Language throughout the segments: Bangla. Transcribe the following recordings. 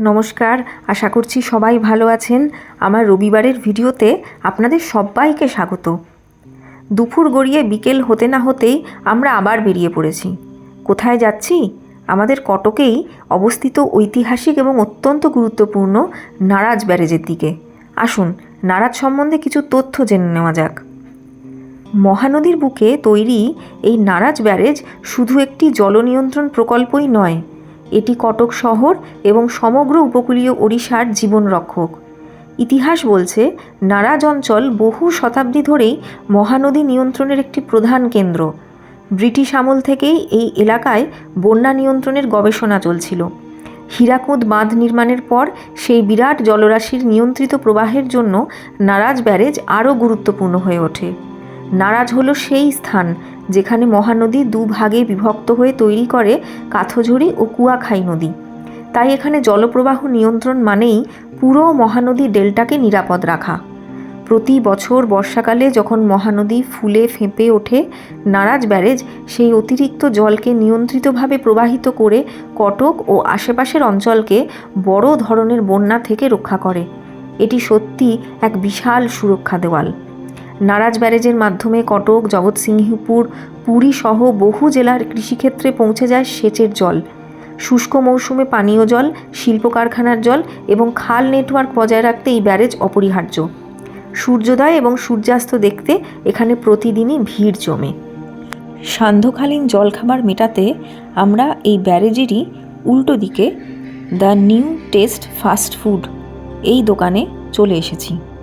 নমস্কার, আশা করছি সবাই ভালো আছেন। আমার রবিবারের ভিডিওতে আপনাদের সবাইকে স্বাগত। দুপুর গড়িয়ে বিকেল হতে না হতেই আমরা আবার বেরিয়ে পড়েছি। কোথায় যাচ্ছি? আমাদের কটকেই অবস্থিত ঐতিহাসিক এবং অত্যন্ত গুরুত্বপূর্ণ নারাজ ব্যারেজের দিকে। আসুন, নারাজ সম্বন্ধে কিছু তথ্য জেনে নেওয়া যাক। মহানদীর বুকে তৈরি এই নারাজ ব্যারেজ শুধু একটি জলনিয়ন্ত্রণ প্রকল্পই নয় এটি কটক শহর এবং সমগ্র উপকূলীয় ওড়িশার জীবনরক্ষক। ইতিহাস বলছে, নারাজ অঞ্চল বহু শতাব্দী ধরেই মহানদী নিয়ন্ত্রণের একটি প্রধান কেন্দ্র। ব্রিটিশ আমল থেকেই এই এলাকায় বন্যা নিয়ন্ত্রণের গবেষণা চলছিল। হীরাকুঁদ বাঁধ নির্মাণের পর সেই বিরাট জলরাশির নিয়ন্ত্রিত প্রবাহের জন্য নারাজ ব্যারেজ আরও গুরুত্বপূর্ণ হয়ে ওঠে। নারাজ হলো সেই স্থান যেখানে মহানদী দুভাগে বিভক্ত হয়ে তৈরি করে কাথঝুড়ি ও কুয়াখাই নদী। তাই এখানে জলপ্রবাহ নিয়ন্ত্রণ মানেই পুরো মহানদী ডেল্টাকে নিরাপদ রাখা। প্রতি বছর বর্ষাকালে যখন মহানদী ফুলে ফেঁপে ওঠে, নারাজ ব্যারেজ সেই অতিরিক্ত জলকে নিয়ন্ত্রিতভাবে প্রবাহিত করে কটক ও আশেপাশের অঞ্চলকে বড় ধরনের বন্যা থেকে রক্ষা করে। এটি সত্যি এক বিশাল সুরক্ষা দেওয়াল। নারাজ ব্যারেজের মাধ্যমে কটক, জগৎসিংহপুর, পুরী সহ বহু জেলার কৃষিক্ষেত্রে পৌঁছে যায় সেচের জল। শুষ্ক মৌসুমে পানীয় জল শিল্প কারখানার জল এবং খাল নেটওয়ার্ক বজায় রাখতে এই ব্যারেজ অপরিহার্য। সূর্যোদয় এবং সূর্যাস্ত দেখতে এখানে প্রতিদিনই ভিড় জমে। সান্ধ্যকালীন জলখাবার মেটাতে আমরা এই ব্যারেজেরই উল্টো দিকে the new taste fast food এই দোকানে চলে এসেছি।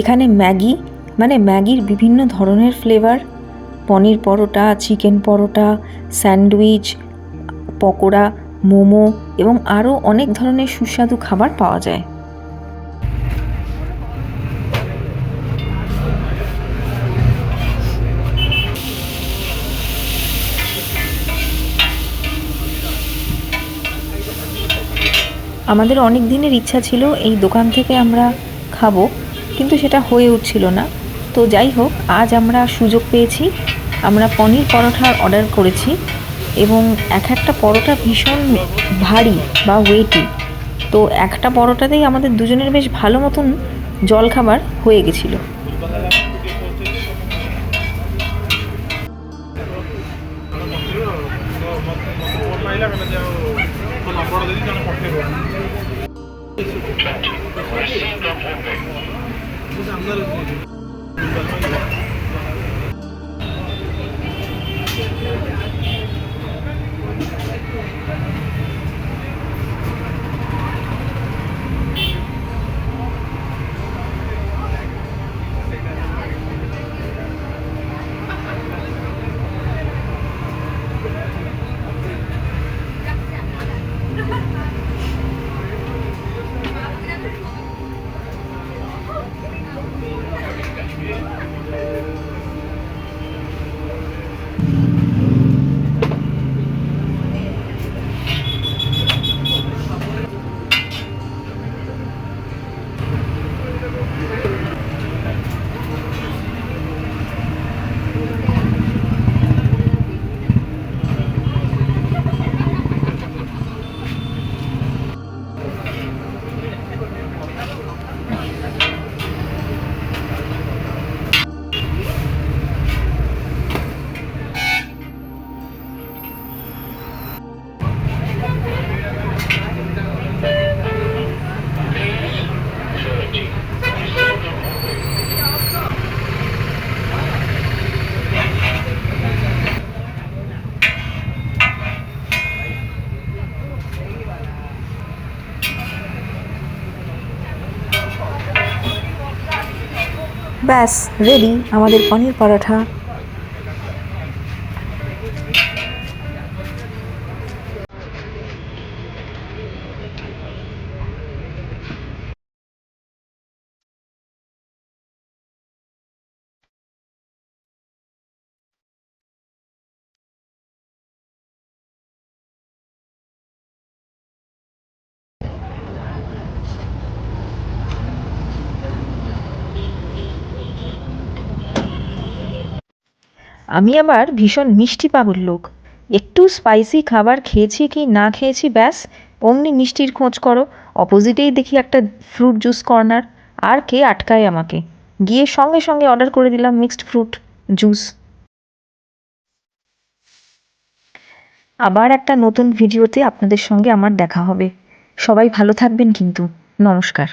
এখানে ম্যাগি মানে ম্যাগির বিভিন্ন ধরনের flavour. Paneer paratha, chicken paratha, sandwich, pakora, momo এবং আরও অনেক ধরনের সুস্বাদু খাবার পাওয়া যায়। আমাদের অনেক দিনের ইচ্ছা ছিল এই দোকান থেকে আমরা খাব। কিন্তু সেটা হয়ে উঠছিল না। তো যাই হোক, আজ আমরা সুযোগ পেয়েছি। আমরা পনির পরোটার অর্ডার করেছি এবং এক একটা পরোটা ভীষণ ভারী বা ওয়েটি তো একটা পরোটাতেই আমাদের দুজনের বেশ ভালো মতন জলখাবার হয়ে গেছিল। सांगणारच ব্যাস রেডি আমাদের পনির পরোটা আমি আবার ভীষণ মিষ্টি পাগল লোক। একটু স্পাইসি খাবার খেয়েছি কি না খেয়েছি ব্যাস, অমনি মিষ্টির খোঁজ করো। অপোজিটেই দেখি একটা ফ্রুট জুস কর্নার আর কে আটকায় আমাকে? গিয়ে সঙ্গে সঙ্গে অর্ডার করে দিলাম মিক্সড ফ্রুট জুস আবার একটা নতুন ভিডিওতে আপনাদের সঙ্গে আমার দেখা হবে। সবাই ভালো থাকবেন কিন্তু। নমস্কার।